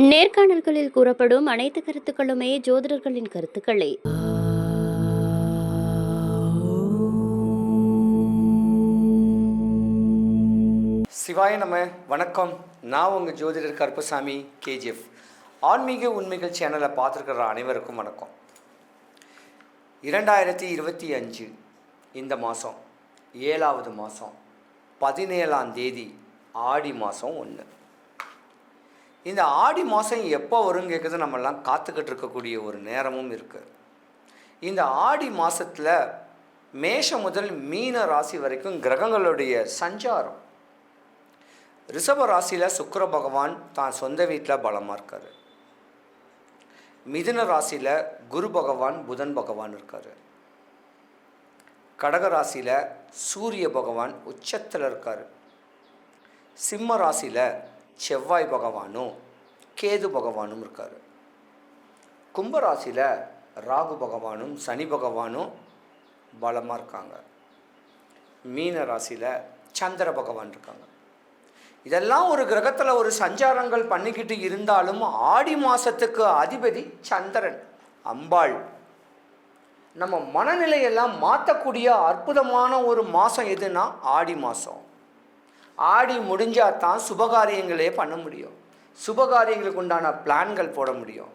நேர்காணல்களில் கூறப்படும் அனைத்து கருத்துக்களுமே ஜோதிடர்களின் கருத்துக்களே. சிவாய நம்ம வணக்கம். நான் உங்கள் ஜோதிடர் கருப்பசாமி கேஜிஎஃப். ஆன்மீக உண்மைகள் சேனலை பார்த்துருக்கிற அனைவருக்கும் வணக்கம். இரண்டாயிரத்தி இருபத்தி அஞ்சு இந்த மாதம் ஏழாவது மாதம் பதினேழாம் தேதி ஆடி மாதம் ஒன்று இந்த ஆடி மாதம் எப்போ வரும் கேட்குறது நம்மெல்லாம் காத்துக்கிட்டு இருக்கக்கூடிய ஒரு நேரமும் இருக்குது இந்த ஆடி மாதத்தில் மேஷம் முதல் மீன ராசி வரைக்கும் கிரகங்களுடைய சஞ்சாரம். ரிஷப ராசியில் சுக்கிர பகவான் தான் சொந்த வீட்டில் பலமாக இருக்கார். மிதுன ராசியில் குரு பகவான் புதன் பகவான் இருக்கார். கடக ராசியில் சூரிய பகவான் உச்சத்தில் இருக்கார். சிம்ம ராசியில் செவ்வாய் பகவானும் கேது பகவானும் இருக்கார். கும்பராசியில் ராகு பகவானும் சனி பகவானும் பலமாக இருக்காங்க. மீன ராசியில் சந்திர பகவான் இருக்காங்க. இதெல்லாம் ஒரு கிரகத்தில் ஒரு சஞ்சாரங்கள் பண்ணிக்கிட்டு இருந்தாலும் ஆடி மாதத்துக்கு அதிபதி சந்திரன் அம்பாள். நம்ம மனநிலையெல்லாம் மாற்றக்கூடிய அற்புதமான ஒரு மாதம் எதுனா ஆடி மாதம் ஆடி முடிஞ்சால் தான் சுபகாரியங்களே பண்ண முடியும். சுபகாரியங்களுக்கு உண்டான பிளான்கள் போட முடியும்.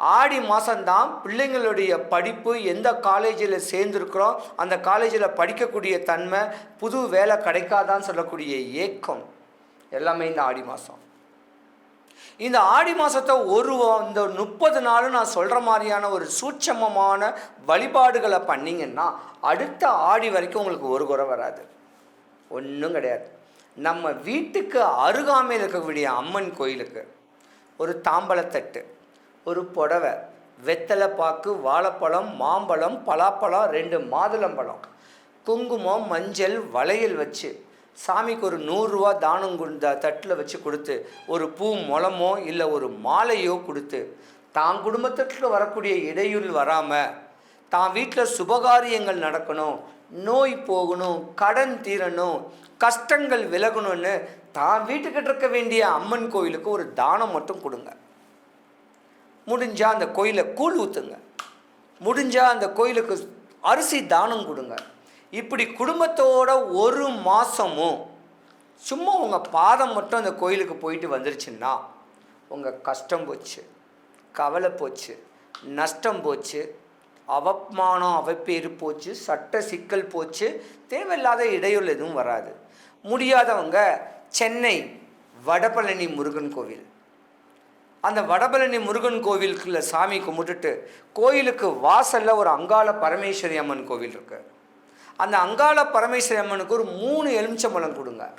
ஆடி மாதம்தான் பிள்ளைங்களுடைய படிப்பு எந்த காலேஜில் சேர்ந்துருக்குறோம் அந்த காலேஜில் படிக்கக்கூடிய தன்மை புது வேலை கிடைக்காதான்னு சொல்லக்கூடிய ஏக்கம் எல்லாமே இந்த ஆடி மாதம் இந்த ஆடி மாதத்தை ஒரு இந்த முப்பது நாளும் நான் சொல்கிற மாதிரியான ஒரு சூட்சமமான வழிபாடுகளை பண்ணிங்கன்னா அடுத்த ஆடி வரைக்கும் உங்களுக்கு ஒரு குறை வராது. ஒன்றும் கிடையாது. நம்ம வீட்டுக்கு அருகாமையில் இருக்கக்கூடிய அம்மன் கோயிலுக்கு ஒரு தாம்பழத்தட்டு ஒரு புடவை வெத்தலை பாக்கு வாழைப்பழம் மாம்பழம் பலாப்பழம் ரெண்டு மாதுளம்பழம் குங்குமம் மஞ்சள் வளையல் வச்சு சாமிக்கு ஒரு நூறுரூவா தானம் கொடுத்த தட்டில் வச்சு கொடுத்து ஒரு பூ முளமோ இல்லை ஒரு மாலையோ கொடுத்து தான் குடும்பத்துக்கு வரக்கூடிய இடையூறு வராமல் தான் வீட்டில் சுபகாரியங்கள் நடக்கணும் நோய் போகணும் கடன் தீரணும் கஷ்டங்கள் விலகணும்னு தான் வீட்டுக்கிட்ட இருக்க வேண்டிய அம்மன் கோயிலுக்கு ஒரு தானம் மட்டும் கொடுங்க. முடிஞ்சால் அந்த கோயிலை கூழ் ஊற்றுங்க முடிஞ்சால் அந்த கோயிலுக்கு அரிசி தானம் கொடுங்க. இப்படி குடும்பத்தோட ஒரு மாதமும் சும்மா உங்கள் பாதம் மட்டும் அந்த கோயிலுக்கு போயிட்டு வந்துருச்சுன்னா உங்கள் கஷ்டம் போச்சு கவலை போச்சு நஷ்டம் போச்சு அவமானம் அவப்பேறு போச்சு சட்ட சிக்கல் போச்சு தேவையில்லாத இடையூறு எதுவும் வராது. முடியாதவங்க சென்னை வடபழனி முருகன் கோவில். அந்த வடபழனி முருகன் கோவிலுக்குள்ள சாமி கும்பிட்டுட்டு கோயிலுக்கு வாசலில் ஒரு அங்காள பரமேஸ்வரி அம்மன் கோவில் இருக்கு. அந்த அங்காள பரமேஸ்வரி அம்மனுக்கு ஒரு மூணு எலுமிச்சம்பழம் கொடுங்க.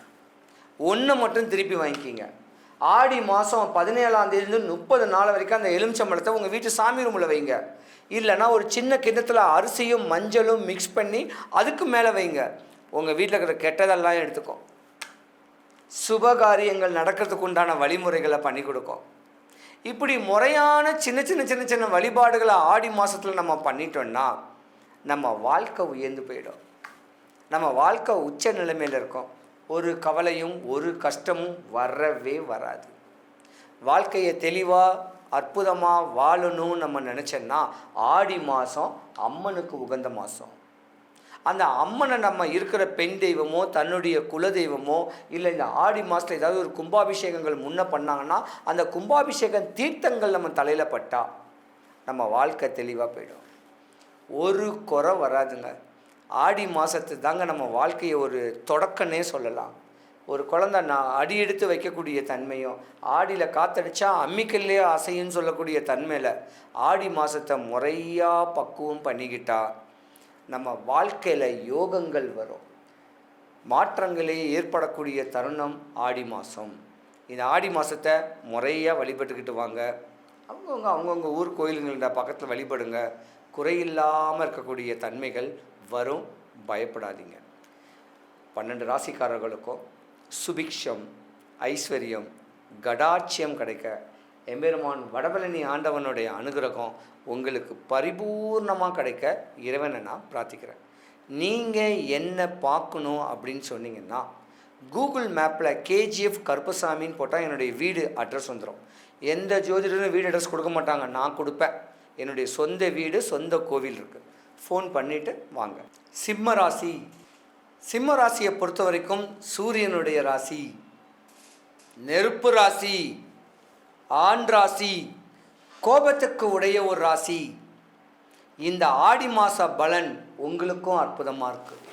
ஒன்று மட்டும் திருப்பி வாங்கிக்கிங்க. ஆடி மாதம் பதினேழாம் தேதியிலிருந்து முப்பது நாள் வரைக்கும் அந்த எலுமிச்சம்பழத்தை உங்கள் வீட்டு சாமி ரூமில் வைங்க. இல்லைன்னா ஒரு சின்ன கிண்ணத்தில் அரிசியும் மஞ்சளும் மிக்ஸ் பண்ணி அதுக்கு மேலே வைங்க. உங்கள் வீட்டில் இருக்கிற கெட்டதெல்லாம் எடுத்துக்கும் சுபகாரியங்கள் நடக்கிறதுக்கு உண்டான வழிமுறைகளை பண்ணி கொடுக்கும் இப்படி முறையான சின்ன சின்ன சின்ன சின்ன வழிபாடுகளை ஆடி மாதத்தில் நம்ம பண்ணிட்டோம்னா நம்ம வாழ்க்கை உயர்ந்து போயிடும். நம்ம வாழ்க்கை உச்ச நிலைமையில் இருக்கும். ஒரு கவலையும் ஒரு கஷ்டமும் வரவே வராது. வாழ்க்கையை தெளிவாக அற்புதமாக வாழணும்னு நம்ம நினச்சோன்னா ஆடி மாதம் அம்மனுக்கு உகந்த மாதம் அந்த அம்மனை நம்ம இருக்கிற பெண் தெய்வமோ தன்னுடைய குலதெய்வமோ இல்லை இந்த ஆடி மாதத்தில் ஏதாவது ஒரு கும்பாபிஷேகங்கள் முன்ன பண்ணாங்கன்னா அந்த கும்பாபிஷேகம் தீர்த்தங்கள் நம்ம தலையில் பட்டால் நம்ம வாழ்க்கை தெளிவாக போயிடும். ஒரு குறை வராதுங்க. ஆடி மாதத்து தாங்க நம்ம வாழ்க்கையை ஒரு தொடக்கன்னே சொல்லலாம். ஒரு குழந்தை நான் அடி எடுத்து வைக்கக்கூடிய தன்மையும் ஆடியில் காத்தடிச்சா அம்மிக்கல்லே அசைன்னு சொல்லக்கூடிய தன்மையில் ஆடி மாதத்தை முறையாக பக்குவம் பண்ணிக்கிட்டா நம்ம வாழ்க்கையில் யோகங்கள் வரும். மாற்றங்களே ஏற்படக்கூடிய தருணம் ஆடி மாதம் இந்த ஆடி மாதத்தை முறையாக வழிபட்டுக்கிட்டு வாங்க. அவங்கவுங்க அவங்கவுங்க ஊர் கோயிலுங்கள்ட பக்கத்தில் வழிபடுங்க. குறையில்லாமல் இருக்கக்கூடிய தன்மைகள் வரும் பயப்படாதீங்க. பன்னெண்டு ராசிக்காரர்களுக்கும் சுபிக்ஷம் ஐஸ்வர்யம் கடாட்சியம் கிடைக்க எம்பெருமான் வடபழனி ஆண்டவனுடைய அனுகிரகம் உங்களுக்கு பரிபூர்ணமாக கிடைக்க இறைவனை நான் பிரார்த்திக்கிறேன். நீங்கள் என்ன பார்க்கணும் அப்படின்னு சொன்னீங்கன்னா கூகுள் மேப்பில் கேஜிஎஃப் கருப்பசாமின்னு போட்டால் என்னுடைய வீடு அட்ரஸ் வந்துடும் எந்த ஜோதிடரும் வீடு அட்ரஸ் கொடுக்க மாட்டாங்க. நான் கொடுப்பேன். என்னுடைய சொந்த வீடு சொந்த கோவில் இருக்குது ஃபோன் பண்ணிவிட்டு வாங்க. சிம்ம ராசி. சிம்ம ராசியை பொறுத்த வரைக்கும் சூரியனுடைய ராசி. நெருப்பு ராசி. ஆண் ராசி. கோபத்துக்கு உடைய ஒரு ராசி. இந்த ஆடி மாத பலன் உங்களுக்கும் அற்புதமாக இருக்குது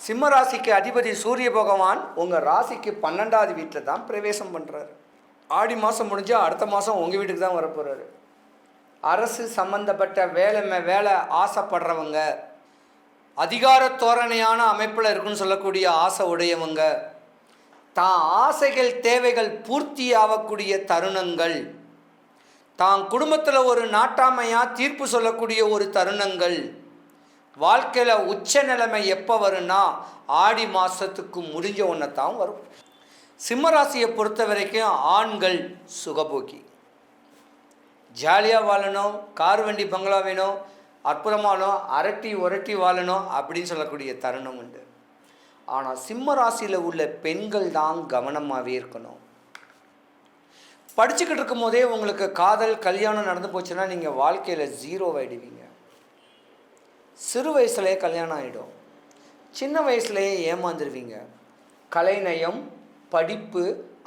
சிம்ம ராசிக்கு அதிபதி சூரிய பகவான் உங்கள் ராசிக்கு பன்னெண்டாவது வீட்டில் தான் பிரவேசம் பண்ணுறாரு ஆடி மாதம் முடிஞ்சால் அடுத்த மாதம் உங்கள் வீட்டுக்கு தான் வரப்போகிறாரு அரசு சம்பந்தப்பட்ட வேலை வேலை ஆசைப்படுறவங்க அதிகார தோரணையான அமைப்பில் இருக்குன்னு சொல்லக்கூடிய ஆசை உடையவங்க தான் ஆசைகள் தேவைகள் பூர்த்தி ஆகக்கூடிய தருணங்கள் தான் குடும்பத்தில் ஒரு நாட்டாமையாக தீர்ப்பு சொல்லக்கூடிய ஒரு தருணங்கள் வாழ்க்கையில் உச்ச நிலைமை எப்போ வரும்னா ஆடி மாதத்துக்கு முடிஞ்ச ஒன்று தான் வரும். சிம்மராசியை பொறுத்த வரைக்கும் ஆண்கள் சுகபோக்கி ஜாலியாக வாழணும் கார் வண்டி பங்களா வேணும் அற்புதமானோ அரட்டி உரட்டி வாழணும் அப்படின்னு சொல்லக்கூடிய தருணம் உண்டு. ஆனால் சிம்ம ராசியில் உள்ள பெண்கள் தான் கவனமாகவே இருக்கணும். படிச்சுக்கிட்டு இருக்கும் போதே உங்களுக்கு காதல் கல்யாணம் நடந்து போச்சுன்னா நீங்கள் வாழ்க்கையில் ஜீரோ ஆகிடுவீங்க சிறு வயசுலேயே கல்யாணம் ஆகிடும் சின்ன வயசுலேயே ஏமாந்துருவீங்க. கலைநயம் படிப்பு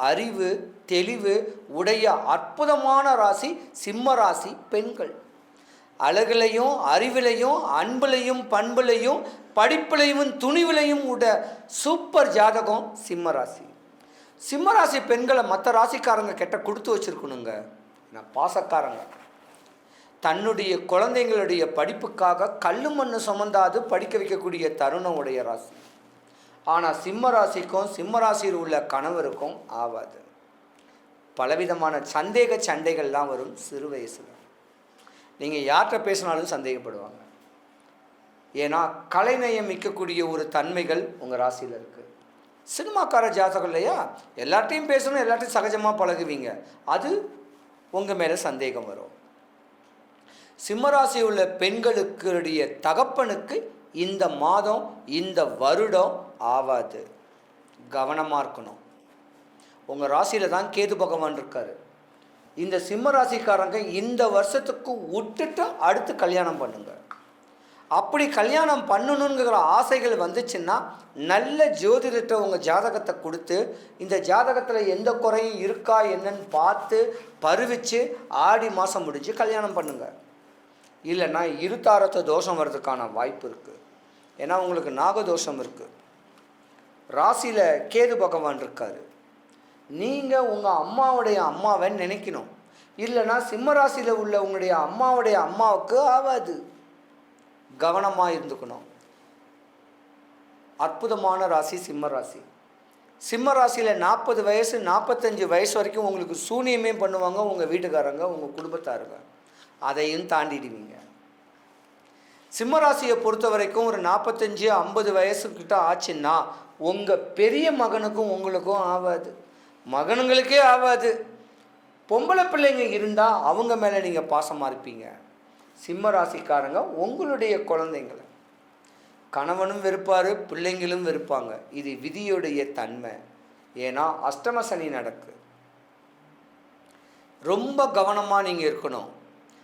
அறிவு தெளிவு உடைய அற்புதமான ராசி சிம்ம ராசி பெண்கள். அழகுலையும் அறிவிலையும் அன்புலையும் பண்புலையும் படிப்புலையும் துணிவிலையும் உட சூப்பர் ஜாதகம் சிம்ம ராசி. சிம்ம ராசி பெண்களை மற்ற ராசிக்காரங்க கிட்ட கொடுத்து வச்சுருக்கணுங்க. நான் பாசக்காரங்க. தன்னுடைய குழந்தைங்களுடைய படிப்புக்காக கல் மண்ணு சுமந்தாது படிக்க வைக்கக்கூடிய தருணம் உடைய ராசி. ஆனால் சிம்ம ராசிக்கும் சிம்ம ராசியில் உள்ள கணவருக்கும் ஆகாது பலவிதமான சந்தேக சண்டைகள்லாம் வரும் சிறு வயசில். நீங்கள் யார்கிட்ட பேசினாலும் சந்தேகப்படுவாங்க. ஏன்னா கலைநயம் மிக்கக்கூடிய ஒரு தன்மைகள் உங்கள் ராசியில் இருக்குது சினிமாக்கார ஜாதகம் இல்லையா? எல்லார்ட்டையும் பேசணும் எல்லார்ட்டையும் சகஜமாக பழகுவீங்க. அது உங்கள் மேலே சந்தேகம் வரும். சிம்மராசி உள்ள பெண்களுக்குடைய தகப்பனுக்கு இந்த மாதம் இந்த வருடம் ஆவாது. கவனமாக இருக்கணும். உங்கள் ராசியில் தான் கேது பகவான் இருக்கார். இந்த சிம்ம ராசிக்காரங்க இந்த வருஷத்துக்கு விட்டுட்டு அடுத்து கல்யாணம் பண்ணுங்க. அப்படி கல்யாணம் பண்ணணுங்கிற ஆசைகள் வந்துச்சுன்னா நல்ல ஜோதிடத்தை உங்கள் ஜாதகத்தை கொடுத்து இந்த ஜாதகத்தில் எந்த குறையும் இருக்கா என்னன்னு பார்த்து பருவிச்சு ஆடி மாதம் முடிஞ்சு கல்யாணம் பண்ணுங்கள் இல்லைன்னா இருதாரத்தை தோஷம் வர்றதுக்கான வாய்ப்பு இருக்குது ஏன்னா உங்களுக்கு நாகதோஷம் இருக்குது ராசியில் கேது பகவான் இருக்கார். நீங்கள் உங்கள் அம்மாவுடைய அம்மாவை நினைக்கணும். இல்லைன்னா சிம்மராசியில் உள்ள உங்களுடைய அம்மாவுடைய அம்மாவுக்கு ஆகாது. கவனமாக இருந்துக்கணும். அற்புதமான ராசி சிம்ம ராசி சிம்ம ராசியில் நாற்பது வயசு நாற்பத்தஞ்சு வயசு வரைக்கும் உங்களுக்கு சூனியமே பண்ணுவாங்க உங்கள் வீட்டுக்காரங்க உங்கள் குடும்பத்தாருங்க. அதையும் தாண்டிடுவீங்க. சிம்ம ராசியை பொறுத்த வரைக்கும் ஒரு நாற்பத்தஞ்சு ஐம்பது வயசுக்கிட்ட ஆச்சுன்னா உங்கள் பெரிய மகனுக்கும் உங்களுக்கும் ஆகாது. மகனுங்களுக்கே ஆகாது பொம்பளை பிள்ளைங்க இருந்தால் அவங்க மேலே நீங்கள் பாசமாக இருப்பீங்க. சிம்ம ராசிக்காரங்க உங்களுடைய குழந்தைங்களை. கணவனும் வெறுப்பார் பிள்ளைங்களும் வெறுப்பாங்க. இது விதியுடைய தன்மை. ஏன்னா அஷ்டம சனி நடக்கு. ரொம்ப கவனமாக நீங்கள் இருக்கணும்.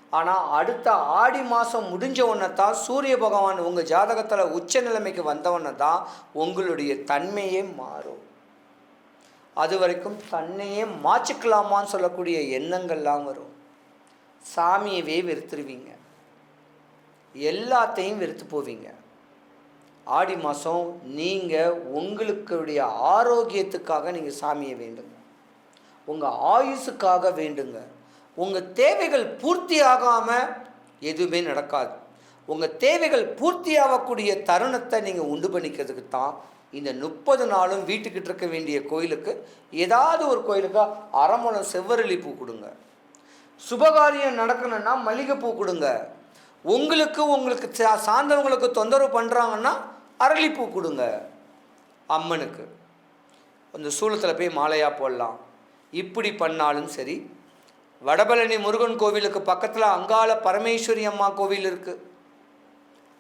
ஆனால் அடுத்த ஆடி மாதம் முடிஞ்ச உடனே தான் சூரிய பகவான் உங்கள் ஜாதகத்தில் உச்ச நிலைமைக்கு வந்தவொடனே தான் உங்களுடைய தன்மையே மாறும். அது வரைக்கும் தன்னையே மாற்றிக்கலாமான்னு சொல்லக்கூடிய எண்ணங்கள்லாம் வரும். சாமியவே வெறுத்துருவீங்க. எல்லாத்தையும் வெறுத்து போவீங்க. ஆடி மாதம் நீங்கள் உங்களுக்குடைய ஆரோக்கியத்துக்காக நீங்கள் சாமியை வேண்டுங்க. உங்கள் ஆயுசுக்காக வேண்டுங்க. உங்கள் தேவைகள் பூர்த்தி ஆகாமல் எதுவுமே நடக்காது. உங்கள் தேவைகள் பூர்த்தி ஆகக்கூடிய தருணத்தை நீங்கள் உண்டு பண்ணிக்கிறதுக்கு தான் இந்த முப்பது நாளும் வீட்டுக்கிட்ட இருக்க வேண்டிய கோயிலுக்கு ஏதாவது ஒரு கோயிலுக்கு அரைமுளம் செவ்வரளி பூ கொடுங்க. சுபகாரியம் நடக்கணும்னா மல்லிகைப்பூ கொடுங்க. உங்களுக்கு உங்களுக்கு சா- சார்ந்தவங்களுக்கு தொந்தரவு பண்ணுறாங்கன்னா அரளிப்பூ கொடுங்க. அம்மனுக்கு. அந்த சூளத்தில் போய் மாலையாக போடலாம். இப்படி பண்ணாலும் சரி வடபழனி முருகன் கோவிலுக்கு பக்கத்தில் அங்காள பரமேஸ்வரி அம்மா கோவில் இருக்குது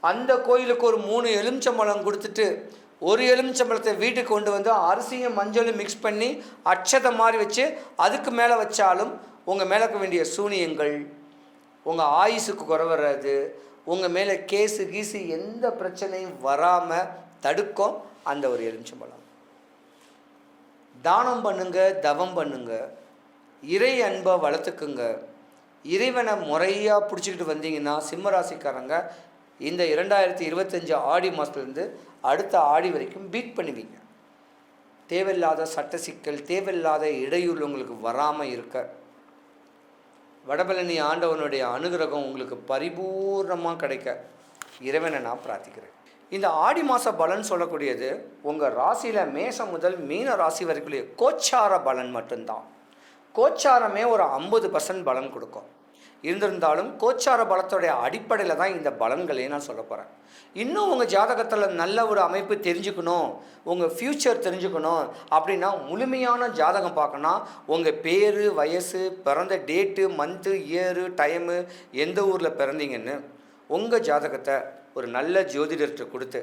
அந்த கோயிலுக்கு ஒரு மூணு எலுமிச்சம்பழம் கொடுத்துட்டு ஒரு எலுமிச்சம்பழத்தை வீட்டுக்கு கொண்டு வந்து அரிசியும் மஞ்சளும் மிக்ஸ் பண்ணி அட்சதை மாதிரி வச்சு அதுக்கு மேலே வச்சாலும் உங்கள் மேலே இருக்க வேண்டிய சூனியங்கள் உங்கள் ஆயுசுக்கு குறைவராது உங்கள் மேலே கேஸு கீஸு எந்த பிரச்சனையும் வராமல் தடுக்கும் அந்த ஒரு எலுமிச்சம்பழம். தானம் பண்ணுங்க தவம் பண்ணுங்க. இறை அன்பை வளர்த்துக்குங்க. இறைவனை முறையாக பிடிச்சிக்கிட்டு வந்தீங்கன்னா சிம்ம ராசிக்காரங்க இந்த இரண்டாயிரத்தி இருபத்தஞ்சு ஆடி மாதத்துலேருந்து அடுத்த ஆடி வரைக்கும் பீட் பண்ணுவீங்க. தேவையில்லாத சட்ட சிக்கல் தேவையில்லாத இடையூறு உங்களுக்கு வராமல் இருக்க. வடபழனி ஆண்டவனுடைய அனுகிரகம் உங்களுக்கு பரிபூர்ணமாக கிடைக்க. இறைவனை நான் பிரார்த்திக்கிறேன். இந்த ஆடி மாத பலன் சொல்லக்கூடியது உங்கள் ராசியில் மேசம் முதல் மீன ராசி வரைக்குள்ளே கோச்சார பலன் மட்டும்தான். கோச்சாரமே ஒரு ஐம்பது பர்சன்ட் பலன் கொடுக்கும். இருந்திருந்தாலும் கோச்சார பலத்தோடைய அடிப்படையில் தான் இந்த பலன்களையும் நான் சொல்ல போகிறேன் இன்னும் உங்கள் ஜாதகத்தில் நல்ல ஒரு அமைப்பு தெரிஞ்சுக்கணும் உங்கள் ஃப்யூச்சர் தெரிஞ்சுக்கணும் அப்படின்னா முழுமையான ஜாதகம் பார்க்கணும் உங்கள் பேர் வயசு பிறந்த டேட்டு மந்த்து இயரு டைமு எந்த ஊரில் பிறந்தீங்கன்னு உங்கள் ஜாதகத்தை ஒரு நல்ல ஜோதிடர்கிட்ட கொடுத்து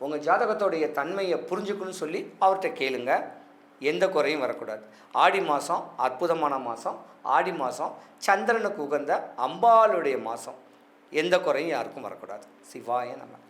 உங்கள் ஜாதகத்தோடைய தன்மையை புரிஞ்சுக்கணும்னு சொல்லி அவர்கிட்ட கேளுங்கள் எந்த குறையும் வரக்கூடாது. ஆடி மாதம் அற்புதமான மாதம் ஆடி மாதம் சந்திரனுக்கு உகந்த அம்பாளுடைய மாதம் எந்த குறையும் யாருக்கும் வரக்கூடாது. சிவாய நம்ம